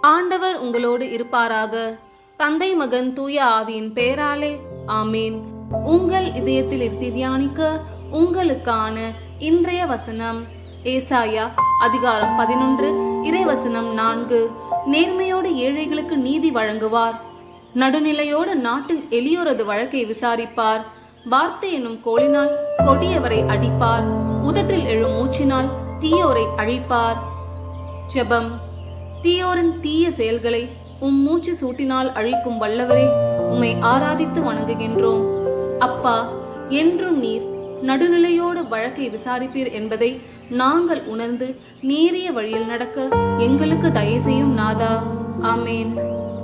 ஆண்டவர் உங்களோடு இருப்பாராக. தந்தை மகன் தூய ஆவியின் பெயராலே ஆமீன். உங்கள் இதயத்தில் இருத்தி தியானிக்க உங்களுக்கான இன்றைய வசனம் ஏசாயா அதிகாரம் பதினொன்று இறைவசனம் நான்கு. நேர்மையோடு ஏழைகளுக்கு நீதி வழங்குவார். நடுநிலையோடு நாட்டின் எளியோரது வழக்கை விசாரிப்பார். வார்த்தை எனும் கோளினால் கொடியவரை அடிப்பார். உதட்டில் எழும் மூச்சினால் தீயோரை அழிப்பார். ஜெபம். தீயோரின் தீய செயல்களை உம் மூச்சு சூட்டினால் அழிக்கும் வல்லவரே உம்மை ஆராதித்து வணங்குகின்றோம். அப்பா என்றும் நீர் நடுநிலையோடு வழக்கை விசாரிப்பீர் என்பதை நாங்கள் உணர்ந்து நேரிய வழியில் நடக்க எங்களுக்கு தயவு செய்யும் நாதா. ஆமேன்.